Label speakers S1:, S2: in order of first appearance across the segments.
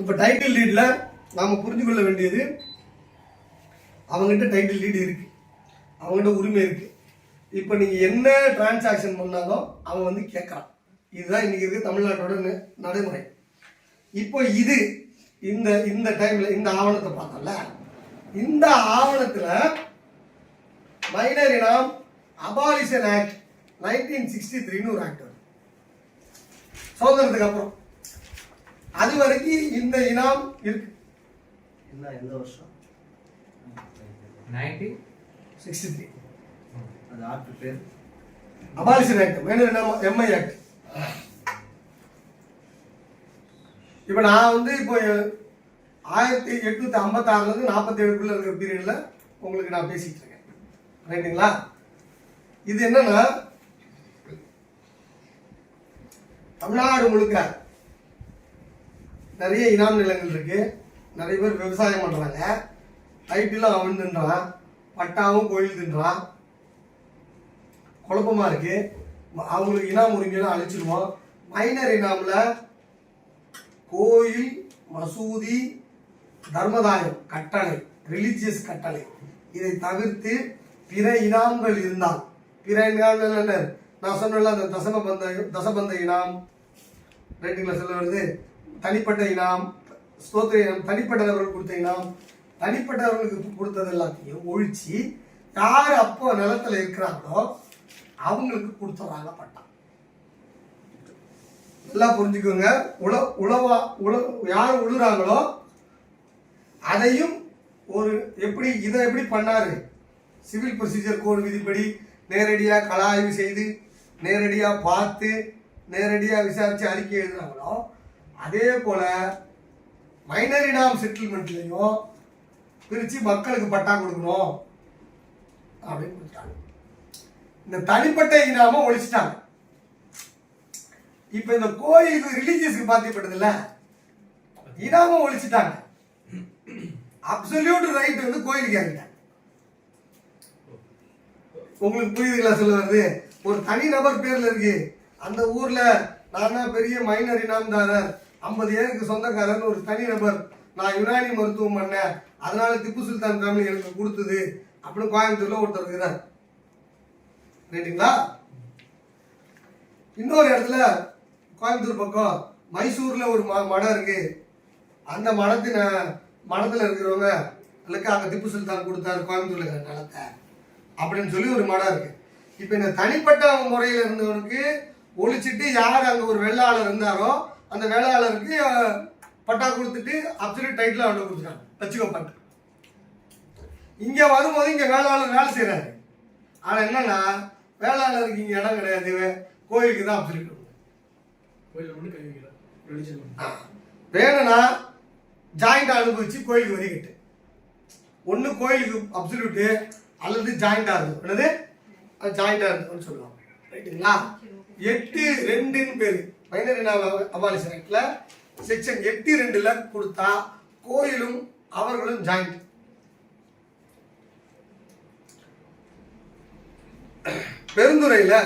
S1: இப்போ டைட்டில் லீடில் நாம் புரிஞ்சு கொள்ள வேண்டியது அவங்ககிட்ட டைட்டில் லீடு இருக்கு. அவங்ககிட்ட உரிமை இருக்கு. இப்போ நீங்கள் என்ன டிரான்சாக்ஷன் பண்ணாலும் அவன் வந்து கேட்குறான். இதுதான் இன்னைக்கு இருக்குது தமிழ்நாட்டோட நடைமுறை. இப்போ இது இந்த இந்த டைமில் இந்த ஆவணத்தை பார்த்தோம்ல. இந்த ஆவணத்தில் மைனர் இனம் அபாலிஷன் ஆக்ட் நைன்டீன் சிக்ஸ்டி த்ரீன்னு ஒரு ஆக்ட் வருது. சுதந்திரத்துக்கு அப்புறம். அது வரைக்கும் இந்த இனம் இருக்கு.
S2: என்ன எந்த வருஷம்?
S3: நைன்டீன்
S1: சிக்ஸ்டி த்ரீ
S2: அது ஆக்டர் பேர்.
S1: அபாலிஷன் ஆக்ட் இனம் எம்ஐ ஆக்ட் இப்போ நான் வந்து இப்போ ஆயிரத்தி எட்நூத்தி ஐம்பத்தாறுலேருந்து நாற்பத்தி ஏழுக்குள்ள இருக்கிற பீரியடில் உங்களுக்கு நான் பேசிட்டு இருக்கேன். ரைட்டுங்களா இது என்னன்னா தமிழ்நாடு முழுக்க நிறைய இனாம் நிலங்கள் இருக்கு. நிறைய பேர் விவசாயம் பண்றாங்க. டைட்டிலும் அவன் தின்றான். பட்டாவும் கோயில் தின்றான். குழப்பமா இருக்கு. அவங்களுக்கு இனாம் உரிமையெல்லாம் அழிச்சிருவோம். மைனர் இனாமில் கோயில் மசூதி தர்மதாயம் கட்டளை ரிலீஜியஸ் கட்டளை. இதை தவிர்த்து பிற இனாம்கள் இருந்தால் பிற இனாம்கள் என்ன? நான் சொன்னல அந்த தசமபந்த தசபந்த இனாம். ரைட்டுங்களா சொல்ல வருது. தனிப்பட்ட இனாம் ஸ்தோத்திர இனம் தனிப்பட்டவர்கள் கொடுத்த இனம் தனிப்பட்டவர்களுக்கு கொடுத்தது எல்லாத்தையும் ஒழிச்சு யார் அப்போ நிலத்துல இருக்கிறாங்களோ அவங்களுக்கு கொடுத்துட்றாங்க பட்டம். நல்லா புரிஞ்சுக்கோங்க. உழ உழவா உழ யார் உழுறாங்களோ அதையும் ஒரு எப்படி இதை எப்படி பண்ணாரு? சிவில் ப்ரொசீஜர் கோடு விதிப்படி நேரடியாக கலாய்வு செய்து நேரடியாக பார்த்து நேரடியாக விசாரித்து அறிக்கை எழுதுறாங்களோ அதே போல மைனரிடாம் செட்டில்மெண்ட்லேயும் செட்டில்மெண்ட்லையும் பிரித்து மக்களுக்கு பட்டா கொடுக்கணும் அப்படின்னு கொடுத்தாங்க இந்த தனிப்பட்ட இனாம ஒழிச்சிட்டாங்க. இப்ப இந்த கோயிலுக்கு ரிலீஜியஸ்க்கு பாத்தியப்பட்டதுல இனாம ஒழிச்சிட்டாங்க. அப்சல்யூட் ரைட் வந்து கோயிலுக்கு இறங்கிட்டாங்க. உங்களுக்கு புரியுதுங்களா சொல்ல வருது ஒரு தனி நபர் பேர்ல இருக்கு. அந்த ஊர்ல நான் பெரிய மைனர் இனாம்தாரர். ஐம்பது ஏருக்கு சொந்தக்காரன் ஒரு தனி நபர் நான் யுனானி மருத்துவம் பண்ணேன் அதனால திப்பு சுல்தான் ஃபேமிலி எனக்கு கொடுத்தது அப்படின்னு கோயம்புத்தூர்ல ஒருத்தர் இருக்கிறார். ரைட்டுங்களா இன்னொரு இடத்துல கோயம்புத்தூர் பக்கம் மைசூர்ல ஒரு மடம் இருக்கு. அந்த மடத்தின மடத்துல இருக்கிறவங்க அதுக்கு அங்க திப்பு சுல்தான் கொடுத்தாரு கோயம்புத்தூர்ல இருக்கிற நிலத்தை அப்படின்னு சொல்லி ஒரு மடம் இருக்கு. இப்போ இந்த தனிப்பட்ட முறையில் இருந்தவனுக்கு ஒழிச்சிட்டு யார் அங்க ஒரு வெள்ளாளர் இருந்தாரோ அந்த வெள்ளாளருக்கு அஹ், பட்டா கொடுத்துட்டு அப்சல்யூட் டைட்டில் அவனை கொடுத்துட்டாங்க. வச்சுக்கோ பட்டு. இங்க வரும்போது இங்க வேளாளர் வேலை செய்யறாரு ஆனா என்னன்னா வேளாளருக்கு இங்க இடம் கிடையாது. கோயிலுக்கு தான் அப்சல்யூட்
S4: கோயிலில் மட்டும் கை
S1: வேணும்னா ஜாயிண்ட் அனுபவிச்சு கோயிலுக்கு வரி கட்டு. ஒன்று கோயிலுக்கு அப்சல்யூட்டு அல்லது ஜாயிண்டா இருக்கும் என்னது? அது ஜாயிண்டா இருக்கும்னு சொல்லுவாங்க. ரைட்டுங்களா எட்டு ரெண்டுன்னு பேர். மைனர் அபாலிஷன் ஆக்டில் செக்ஷன் எட்டு ரெண்டில் கொடுத்தா கோயிலும் அவர்களும் ஜாயிண்ட் பெருந்துறையில்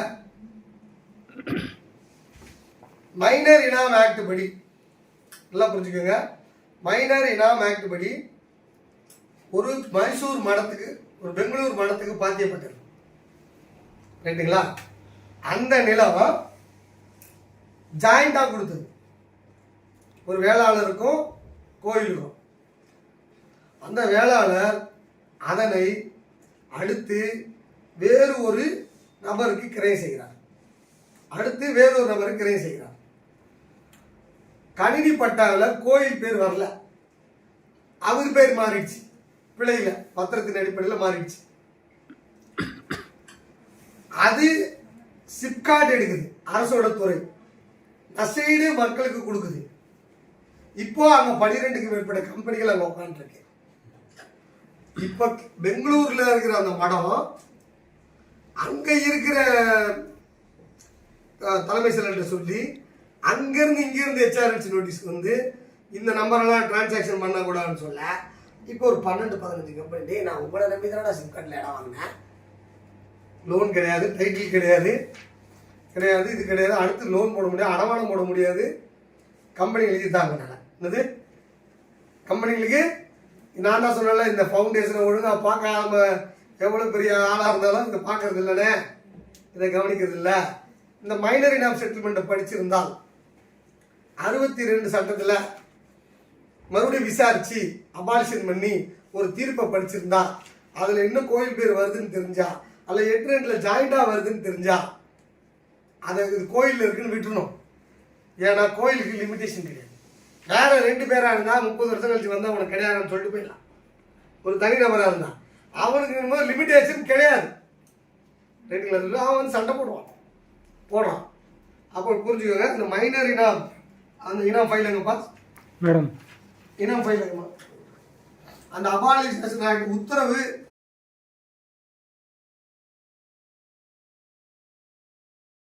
S1: மைனர் இனாம் ஆக்ட் படி நல்லா புரிஞ்சுக்கோங்க. மைனர் இனாம் ஆக்ட் படி ஒரு மைசூர் மடத்துக்கு ஒரு பெங்களூர் மடத்துக்கு பாத்தியப்பட்டது ரைட்டுங்களா அந்த நிலம் ஜாயிண்டாக கொடுத்தது. ஒரு வேளாளருக்கும் கோயிலுக்கும். அந்த வேளாளர் அதனை அடுத்து வேறு ஒரு நபருக்கு கிரை செய்கிறார். அடுத்து வேறு ஒரு நபருக்கு கிரை செய்கிறார். கணினி பட்டாவில் கோயில் பேர் வரல. அவர் பேர் மாறிடுச்சு. பிழையில பத்திரத்தின் அடிப்படையில் மாறிடுச்சு. அது சிப்காட் எடுக்குது அரசோட துறை. நசைடு மக்களுக்கு கொடுக்குது. இப்போ அங்க பனிரெண்டுக்கு மேற்பட்ட கம்பெனிகள் அங்க உட்காந்துருக்கு இப்ப பெங்களூர்ல இருக்கிற அந்த மடம் அங்க இருக்கிற தலைமை செயலர்கிட்ட சொல்லி அங்கிருந்து இங்கிருந்து ஹெச்ஆர்என்சி நோட்டீஸ் வந்து இந்த நம்பரெல்லாம் டிரான்சாக்ஷன் பண்ணக்கூடாதுன்னு சொல்ல இப்போ ஒரு பன்னெண்டு பதினஞ்சு கம்பெனி டே நான் உங்களை நம்பி தானே சிப்காட்டில் இடம் வாங்கினேன். லோன் கிடையாது டைட்டில் கிடையாது. கிடையாது இது கிடையாது. அடுத்து லோன் போட முடியாது அடமானம் போட முடியாது. கம்பெனி எழுதி தாங்கனால என்னது? கம்பெனிகளுக்கு நான் தான் சொன்னால இந்த ஃபவுண்டேஷனை ஒழுங்காக பார்க்காம எவ்வளோ பெரிய ஆளாக இருந்தாலும் இதை பார்க்கறது இல்லைனே இதை கவனிக்கிறது இல்லை. இந்த மைனர் இன் ஆஃப் செட்டில்மெண்ட்டை படிச்சிருந்தால் அறுபத்தி ரெண்டு சட்டத்தில் மறுபடியும் விசாரித்து அபாலிஷன் பண்ணி ஒரு தீர்ப்பை படிச்சிருந்தா அதில் இன்னும் கோயில் பேர் வருதுன்னு தெரிஞ்சா அதில் எட்டு ரெண்டில் ஜாயிண்டாக வருதுன்னு தெரிஞ்சா அதை இது கோயிலில் இருக்குன்னு விட்டுறணும். ஏன்னா கோயிலுக்கு லிமிட்டேஷன் கிடையாது. வேற ரெண்டு பேராக இருந்தால் முப்பது வருஷம் கழிச்சு வந்தால் அவனுக்கு கிடையாதுன்னு சொல்லிட்டு போயிடலாம். ஒரு தனிநபராக இருந்தான் அவனுக்கு மாதிரி லிமிட்டேஷன் கிடையாது. ரெண்டு கிளாஸ் அவன் வந்து சண்டை போடுவான். போடுறான். அப்போ புரிஞ்சுக்கோங்க இந்த மைனர் இனம் அந்த இனம் ஃபைல் எங்கப்பா
S3: மேடம்.
S1: இனம் ஃபைல் எங்கம்மா அந்த அபாலிஷேஷன் ஆக்ட் உத்தரவு